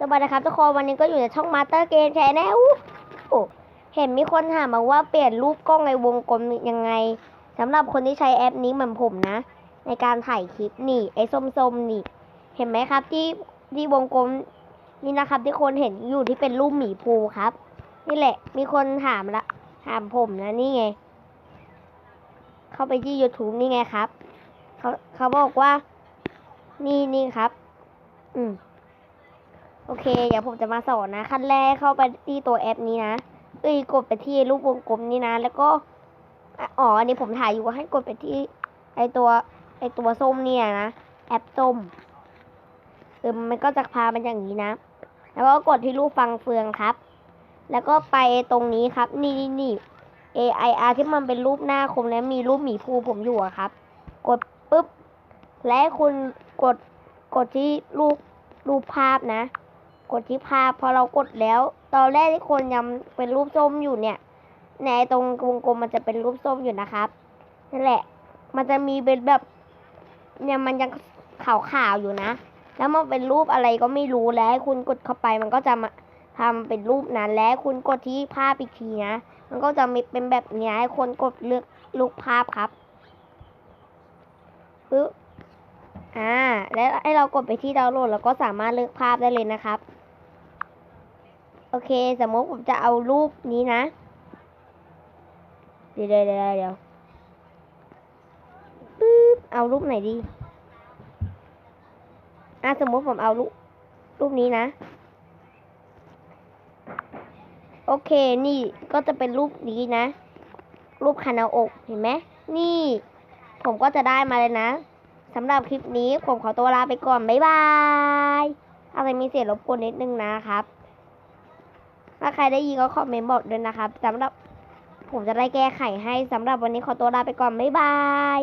สวัสดีครับทุกคนวันนี้ก็อยู่ในช่องมาสเตอร์เกมแชนแนลเห็นมีคนถามมาว่าเปลี่ยนรูปกล้องในวงกลมยังไงสำหรับคนที่ใช้แอปนี้เหมือนผมนะ ในการถ่ายคลิปนี่ ไอ้ส้มๆนี่ เห็นไหมครับที่ที่วงกลมนี่นะครับ ที่คนเห็นอยู่ที่เป็นรูปหมีภูครับ นี่แหละ มีคนถามละถามผมนะนี่ไง เข้าไปที่ YouTube นี่ไงครับเขาเขาบอกว่า นี่นี่ครับ อืม โอเค เดี๋ยวผมจะมาสอนนะ ขั้นแรกเข้าไปที่ตัวแอปนี้นะเอ้ยกดไปที่รูปวงกลมนี้นะ แล้วก็อ๋ออันนี้ผมถ่ายอยู่ให้กดไปที่ไอตัวไอตัวส้มเนี่ยนะ แอปส้มเออมันก็จะพามันอย่างนี้นะ แล้วก็กดที่รูปฟังเฟืองครับ แล้วก็ไปตรงนี้ครับ นี่นี่นี่ AIR ที่มันเป็นรูปหน้าคมและมีรูปหมีภูผมอยู่ครับ กดปุ๊บ และคุณกดกดที่รูปรูปภาพนะ กดที่ภาพพอเรากดแล้ว ตอนแรกที่คนยังเป็นรูปส้มอยู่เนี่ยในตรงวงกลมมันจะเป็นรูปส้มอยู่นะครับนั่นแหละ มันจะมีเป็นแบบ เนี่ยมันยังขาวๆอยู่นะ แล้วมันเป็นรูปอะไรก็ไม่รู้แล้วให้คุณกดเข้าไปมันก็จะมาทำเป็นรูปนั้นแล้วคุณกดที่ภาพอีกทีนะ มันก็จะมีเป็นแบบเนี้ยให้คนกดเลือกรูปภาพครับปึ๊บอ่า แล้วให้เรากดไปที่ดาวน์โหลดแล้วก็สามารถเลือกภาพได้เลยนะครับ อเค สมมติผมจะเอารูปนี้นะเดี๋ยวเดี๋ยวเดี๋ยวเดี๋ยวปึ๊บเอารูปไหนดีอะสมมติผมเอารูปรูปนี้นะ โอเค นี่ก็จะเป็นรูปนี้นะ รูปคานาอกเห็นไหมนี่ ผมก็จะได้มาเลยนะสำหรับคลิปนี้ผมขอตัวลาไปก่อน บ๊ายบายอะไรมีเสียงรบกวนนิดนึงนะครับ ถ้าใครได้ยินก็คอมเมนต์บอกด้วยนะครับสำหรับผมจะได้แก้ไขให้สำหรับวันนี้ขอตัวลาไปก่อน บ๊ายบาย